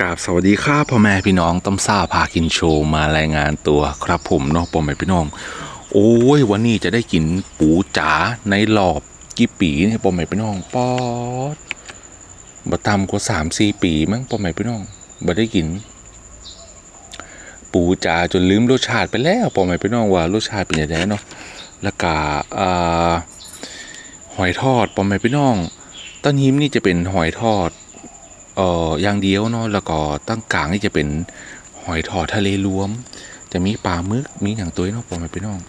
กราบสวัสดีครับพ่อแม่พี่น้องต้มซ่าพากินโชว์มารายงานตัวครับผมนาะพ่อแม่พี่น้อง โอ้ยวันนี้จะได้กินปูจ๋าในรอบกี่ปีเนี่ยพ่อแม่พี่น้องปอดบ่ต่ำกว่าสามสี่ปีมั้งพ่อแม่พี่น้องบ่ได้กิน ปูจ๋าจนลืมรสชาติไปแล้วพ่อแม่พี่น้องว่ารสชาติเป็นยังไงเนาะแล้วก็อ่าหอยทอดพ่อแม่พี่น้องต้นหิมนี่จะเป็นหอยทอด เอ่ออย่างเดียวเนาะแล้วก็ตั้งกลางนี่จะเป็นหอยทอดทะเลรวม จะมีปลาหมึกมีอย่างตัวเนาะปอมไปพี่น้อง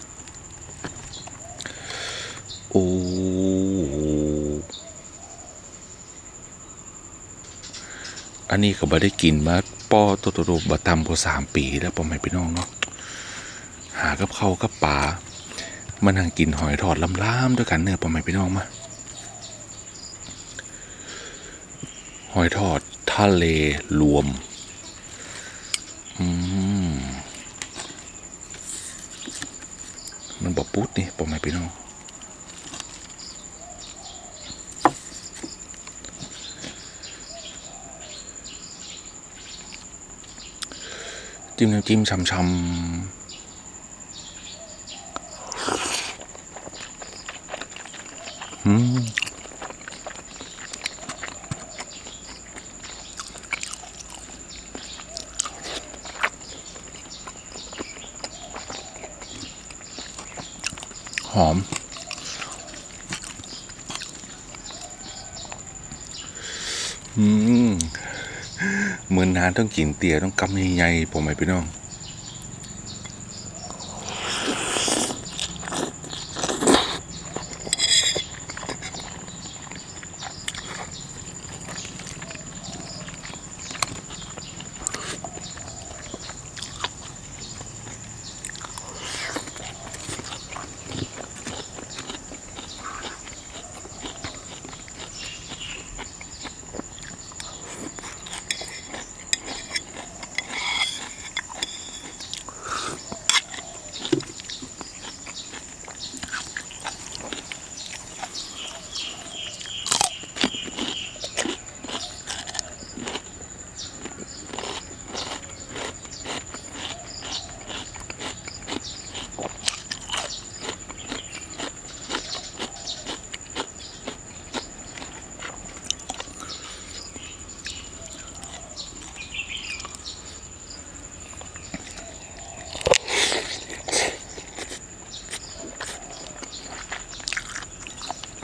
โอ้อันนี้ก็บ่ได้กินมาป้อตัวตัวบะตำพอสามปีแล้วปอมไปพี่น้องเนาะหากับข้ากับปลามันนั่งกินหอยทอดล้ำๆด้วยกันเนื้อปอมไปพี่น้องมา หอยทอดทะเลรวม อืมมันบอกปุ๊ดนี่ปอมไมพี่น้องจิ้มน้ำจิ้มช่ำๆอืม หอม อืมเหมือนนาน ต้องกินเตี๋ยต้องกำใหญ่ๆผมไหมพี่น้อง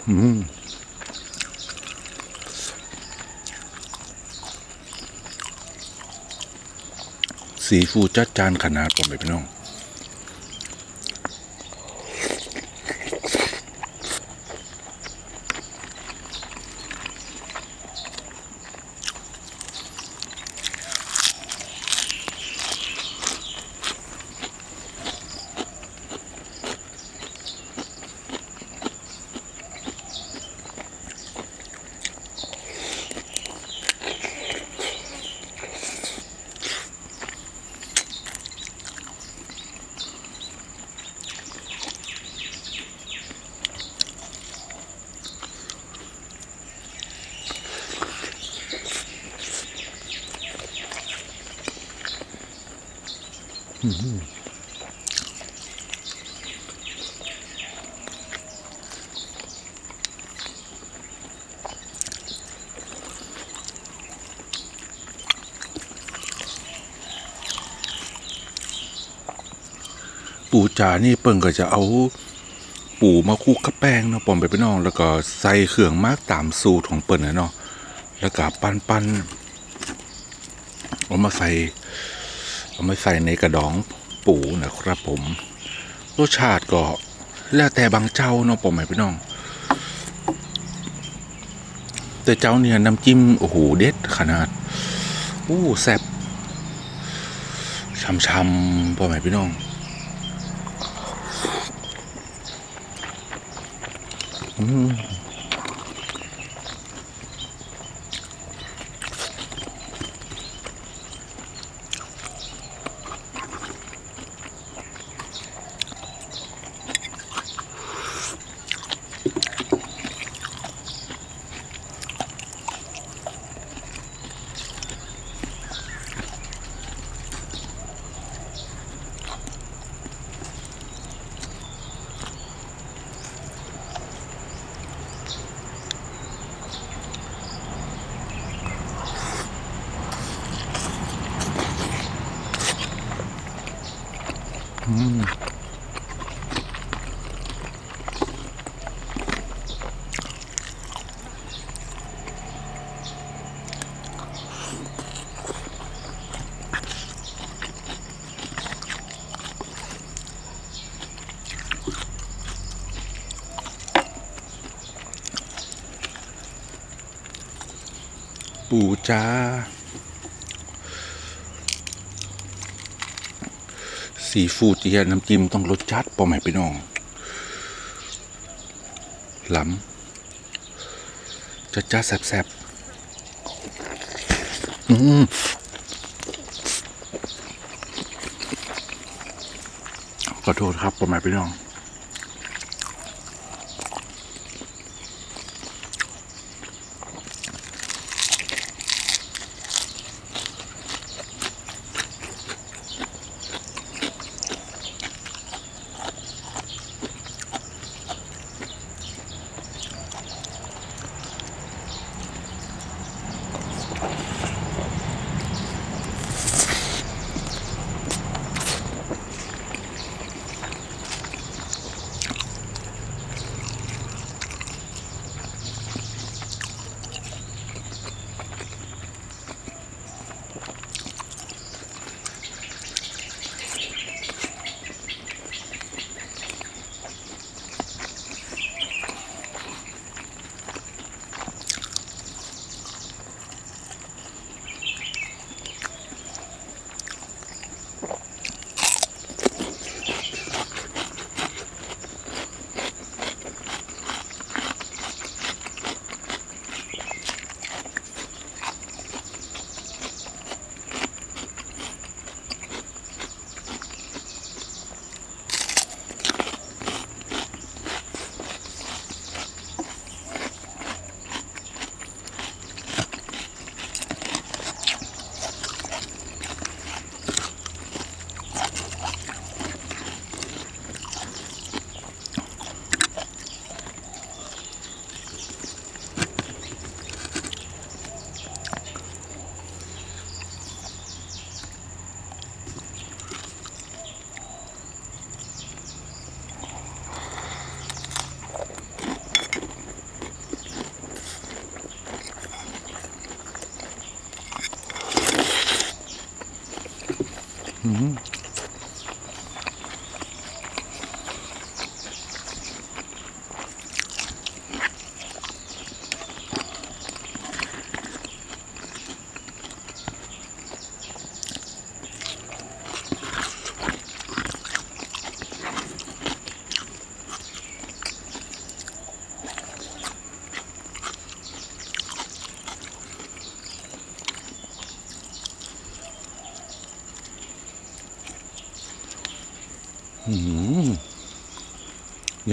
อืม สีฟูจัดจานขนาดผมไปพี่น้อง ปู่จ๋านี่เปิ่งก็จะเอา ปูมาคลุกกับแป้งเนาะปอมไปพี่น้อง แล้วก็ใส่เครื่องมากตามสูตรของเปิ่นนะเนาะแล้วก็ปั้นปั้นเอามาใส่ เอามาใส่ในกระดองปูนะครับผม รสชาติก็แล้วแต่บางเจ้าเนาะปอมไปพี่น้อง แต่เจ้าเนี่ยน้ำจิ้มโอ้โหเด็ดขนาดอู้แซ่บช่ำๆปอมไปพี่น้องอืม ปูจ้า สีฟูดเจียน้ำจิ้มต้องรสจัดปอใหมพี่น้องล้ำจัดจ้าแซ่บๆอืมขอโทษครับปอใหมพี่น้อง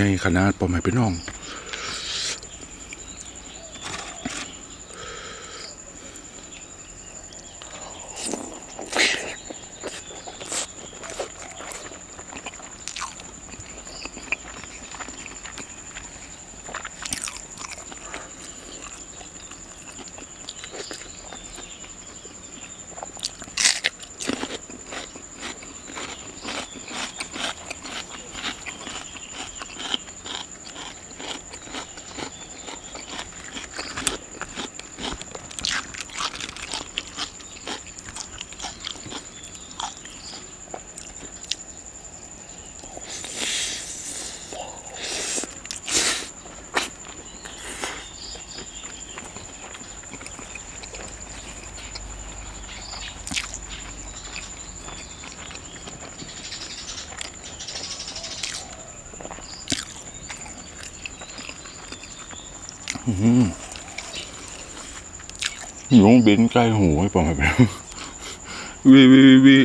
ญ่ขนาดปอมไหมพี่น้อง น้ องเบนใกล้หูให้ปอไหมพี่น้องวีวีวี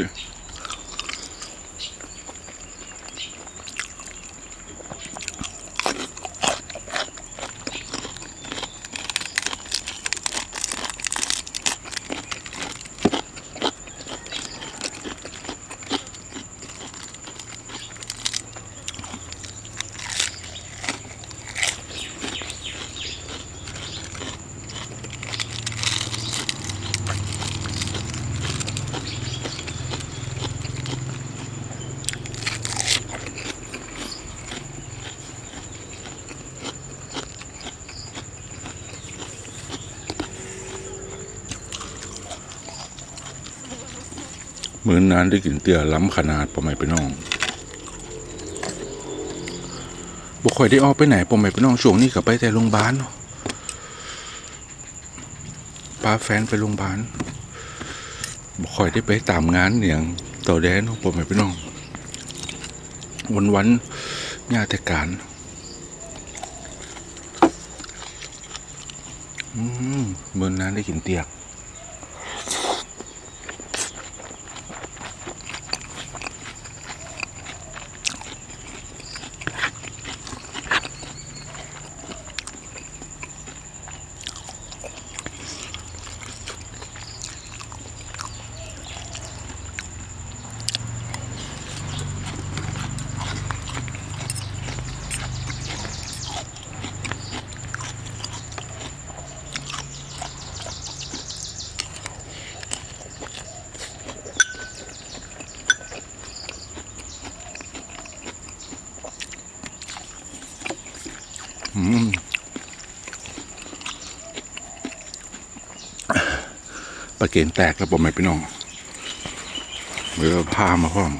เหมือนนั้นได้กินเตี๋ยล้ำขนาดปอไม่ไปน้องบ่ค่อยได้ออกไปไหนปอไม่ไปน้องช่วงนี้ก็ไปแต่โรงพยาบาลเนาะพาแฟนไปโรงพยาบาลบ่ค่อยได้ไปตามงานอย่างต่อแดนเนาะปอไม่ไปน้อง วันวันๆญาติการอืมเมื่อนานได้กินเตีย ปลาเกณฑ์แตกแล้วผมไม่ไปน้องเดี๋ยวพามาพ่อม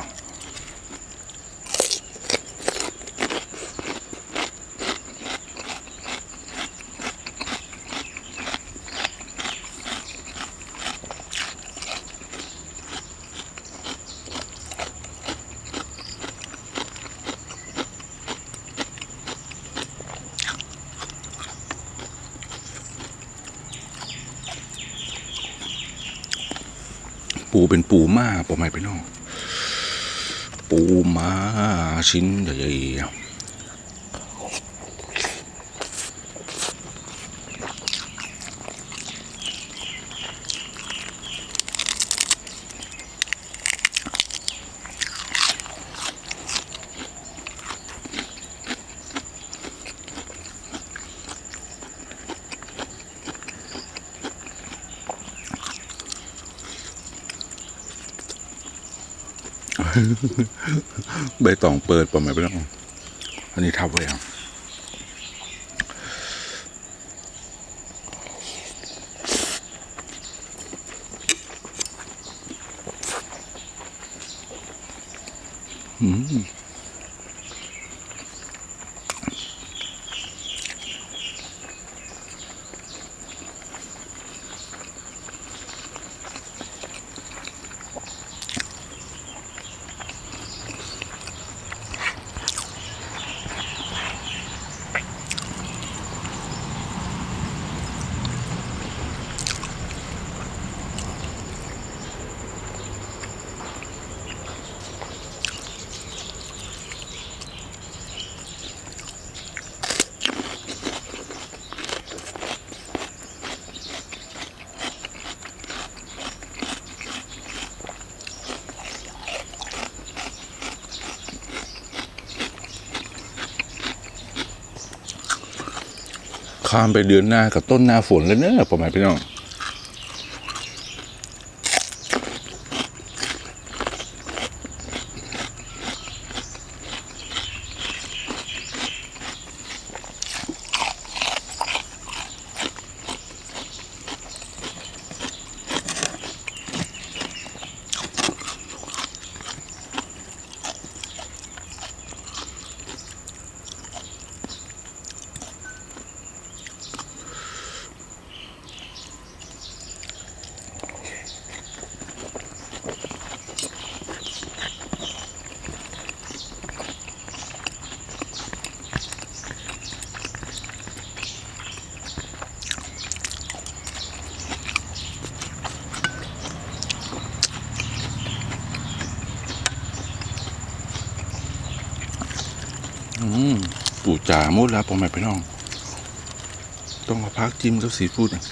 ปูเป็นปูมาปอไม่ไปน้องปูมาชิ้นใหญ่ๆ ใบตองเปิดปอไม่ไปแล้วอันนี้ทับไว้ครับอืม ข้ามไปเดือนหน้ากับต้นหน้าฝนแล้วเนอะประมาณพี่น้อง อืมปู จ่ามุดแล้วปอแม่ไปน้อง ต้องมาพักจิ้มกับซีฟู้ดนะ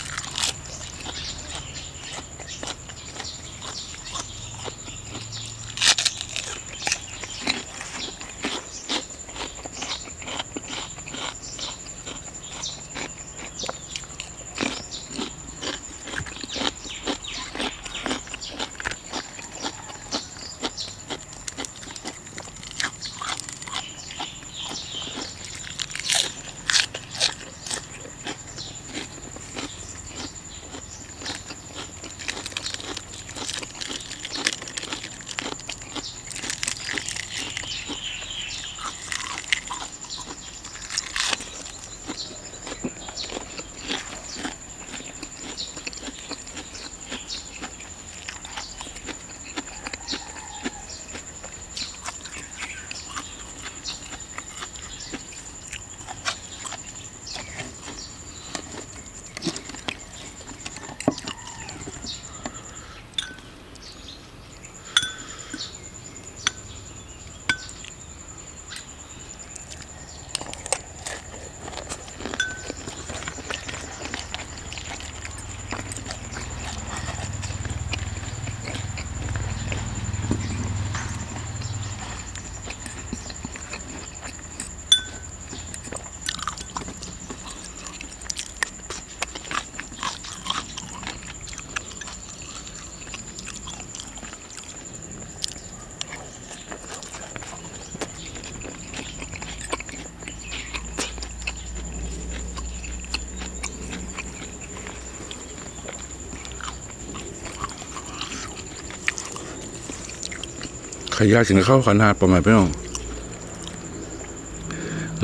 ขยะถึงเข้าขนาดประมาณพี่น้อง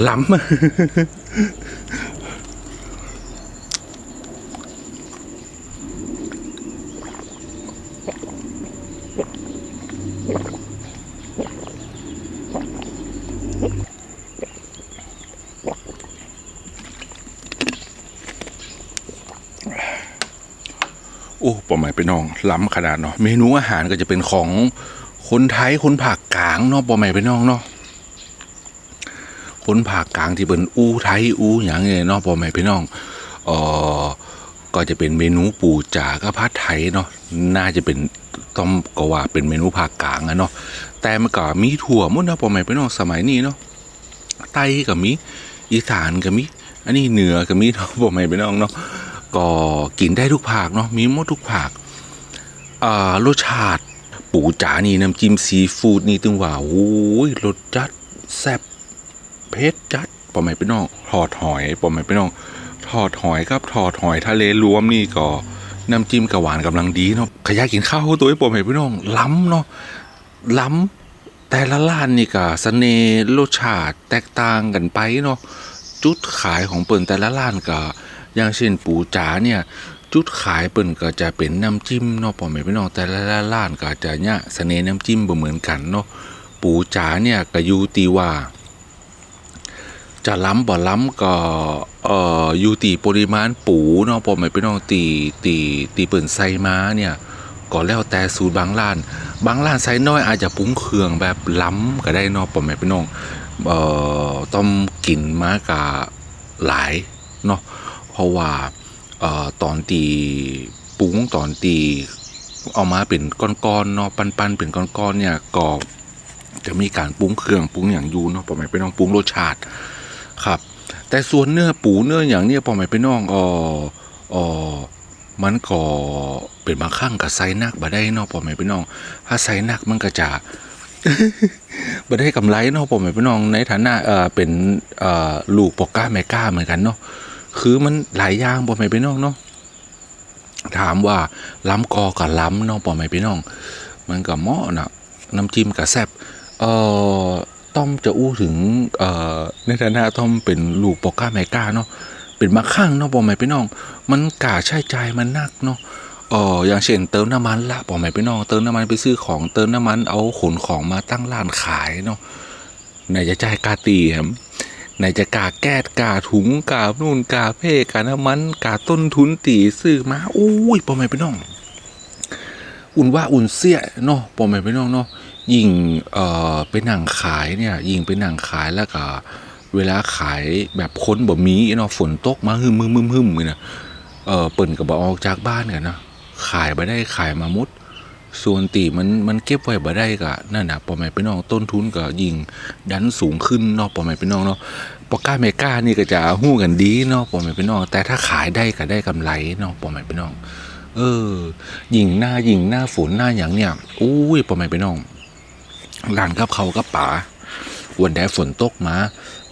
ล้ำโอ้ประมาณไปน้องล้ำขนาดเนาะ เมนูอาหารก็จะเป็นของ คนไทยคนภาคกลางเนาะประมาณไปน้องเนาะคนภาคกลางที่เป็นอู้ไทยอู้อย่างเงี้ยเนาะประมาณไปน้องเอ่อก็จะเป็นเมนูปูจาก็พัดไทยเนาะน่าจะเป็นต้องก็ว่าเป็นเมนูภาคกลางอะเนาะแต่มันก็มีถั่วหมดเนาะประมาณไปน้องสมัยนี้เนาะไต้ก็มีอีสานก็มีอันนี้เหนือก็มีเนาะประมาณไปน้องเนาะก็กินได้ทุกภาคเนาะมีหมดทุกภาคอ่ารสชาติ ปูจ๋านี่น้ำจิ้มซีฟู้ดนี่ตึงว่าโอ้ยรสจัดแซ่บเผ็ดจัดปอมไม่ไปน้องทอดหอยปอมไม่ไปน้องทอดหอยครับทอดหอยทะเลรวมนี่ก็น้ำจิ้มกระหวานกำลังดีเนาะขยะกินข้าวตัวไอ้ปอมไม่ไปน้องล้ำเนาะล้ำแต่ละร้านนี่ก็เสน่ห์รสชาติแตกต่างกันไปเนาะจุดขายของเปิ่นแต่ละร้านก็อย่างเช่นปูจ๋าเนี่ย จุดขายเปิ่นก็จะเป็นน้ำจิ้มเนาะพ่อแม่พี่น้องแต่ละร้านก็จะเนี่ยเสน่ห์น้ำจิ้มบ่เหมือนกันเนาะปูจ๋าเนี่ยก็อยู่ตีว่า จะล้ำบ่ล้ำก็เอ่ออยู่ตีปริมาณปูเนาะพ่อแม่พี่น้องตีตีตีเปิ่นใส่มาเนี่ยก็แล้วแต่สูตรบางร้าน บางร้านใส่น้อยอาจจะปรุงเครื่องแบบล้ำก็ได้เนาะพ่อแม่พี่น้องเอ่อต้องกินมากะหลายเนาะเพราะว่า เอ่อตอนตีปรุงตอนตีเอามาเป็นก้อนๆเนาะปันๆเป็นก้อนๆเนี่ยก็จะมีการปรุงเครื่องปรุงอย่างยูเนาะปอหมายไปน้องปรุงรสชาติครับ แต่ส่วนเนื้อปูเนื้ออย่างเนี้ยปอหมายไปน้องเออเออมันก็เป็นบางครั้งกับไซนักบ่ได้เนาะปอหมายไปน้อง ถ้าไซนักมันก็จะบ่ได้กำไรเนาะปอหมายไปน้องในฐานะเอ่อเป็นเอ่อลูกปอกก้าแม่ก้าเหมือนกันเนาะ คือมันหลายอย่างปอไม่ไปน้องเนาะถามว่าล้ำกอกับล้ำเนาะปอไม่ไปน้อง มันกับหมาะนะน้ำจิ้มกับแซบเอ่อต้อมจะอู้ถึงเอ่อในฐานะต้อมเป็นลูกปอก้าแม่ก้าเนาะเป็นมาข้างเนาะปอไม่ไปน้อง มันกาใช้ใจมันนักเนาะเอออย่างเช่นเติมน้ำมันละปอไม่ไปน้องเติมน้ำมันไปซื้อของเติมน้ำมันเอาขนของมาตั้งร้านขายเนาะไหนจะจ่ายกาตีครับ ไหนจะกาแก้ดกาถุงกานู่นกาเพ่กาน้ำมันกาต้นทุนตีซื้อมาโอ้ยปอไม่ไปน้อง อุ่นว่าอุ่นเสียเนาะปอไม่ไปน้องเนาะยิ่งเอ่อไปนั่งขายเนี่ยยิ่งไปนั่งขายแล้วก็เวลาขายแบบค้นบ่มีเนาะฝนตกมาหึมหึมหึมหึมเลยนะเออเปิ่นก็บ่ออกจากบ้านกันนะขายไปได้ขายมามุด ส่วนตีมันมันเก็บไว้บ่ได้ก็นั่นน่ะปอไม่ไปน้องต้นทุนก็ยิ่งดันสูงขึ้นเนาะปอไม่ไปน้องเนาะปอก้าเมก้านี่ก็จะหู้กันดีเนาะปอไม่ไปน้องแต่ถ้าขายได้ก็ได้กำไรเนาะปอไม่ไปน้อง เออยิงหน้ายิงหน้าฝนหน้าอย่างเนี่ยอุ้ยปอไม่ไปน้องหลานกับเขากับป๋าวันใดดฝนตกมา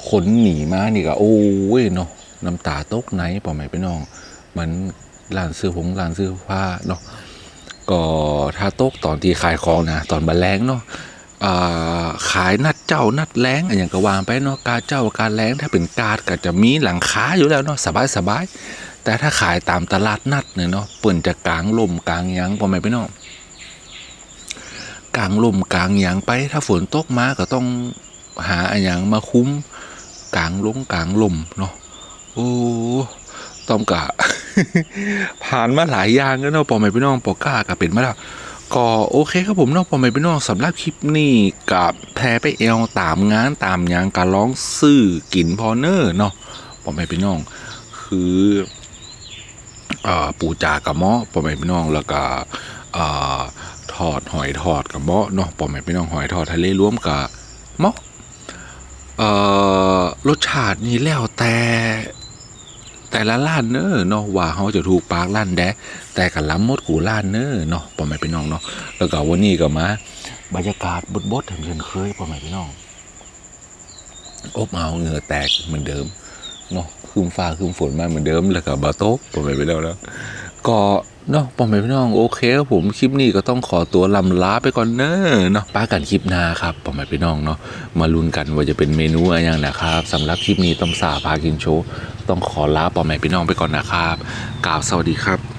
คนหนีมานี่ก็โอ้ยเนาะน้ำตาตกไหนปอไม่ไปน้อง มันร้านซื้อผงร้านซื้อผ้าเนาะ ก็ถ้าโต๊กตอนที่ขายของนะตอนบันแรงเนาะขายนัดเจ้านัดแรงอย่างก็วางไปเนาะกาเจ้าการแรงถ้าเป็นกาดก็จะมีหลังค้าอยู่แล้วเนาะสบายสบายแต่ถ้าขายตามตลาดนัดเนี่ยเนาะเปิ่นจะกลางลมกลางหยังประมาณไปเนาะกลางลมกลางหยังไป ถ้าฝนตกมาก็ต้องหาอะไรอย่างมาคุ้มกลางลงกลางลมเนาะโอ้ ต้องกะผ่านมาหลายอย่างแล้วเนาะปอไม่พี่น้องปอก้าก็เป็นมาแล้วก็โอเคครับผมเนาะพอไม่พี่น้องสำหรับคลิปนี้กับแพรไปเอลตามงานตามยังการร้องซื้อกินพอเนอร์เนาะพอไม่พี่น้อง คืออปูจากับเมาะพอไม่พี่น้องแล้วก็เอ่อทอดหอยทอดกับเมาะเนาะพอไม่พี่น้องหอยทอดทะเลร่วมกับเมาะเอ่อรสชาตินี่แล้วแต่ แต่ละล้านเนอเนาะว่าเขาจะถูกปากล้านแดแต่กับล้ำมดกูล้านเนอเนาะพ่อแม่พี่น้องเนาะแล้วก็วันนี้ก็มาบรรยากาศบดบดเหมือนเช่นเคยพ่อแม่พี่น้องอบเอาเงื่อแตกเหมือนเดิมเนาะคืมฟ้าคืมฝนมาเหมือนเดิมแล้วก็บาโต๊ะพ่อแม่พี่น้องแล้วก็เนาะพ่อแม่พี่น้องโอเคผมคลิปนี้ก็ต้องขอตัวลำล้าไปก่อนเนอเนาะป้ากันคลิปหน้าครับพ่อแม่พี่น้องเนาะมาลุ้นกันว่าจะเป็นเมนูอะไรอย่างนะครับสำหรับคลิปนี้ต้องสาพากินโชว์ ต้องขอลาปอแม่พี่น้องไปก่อนนะครับกล่าวสวัสดีครับ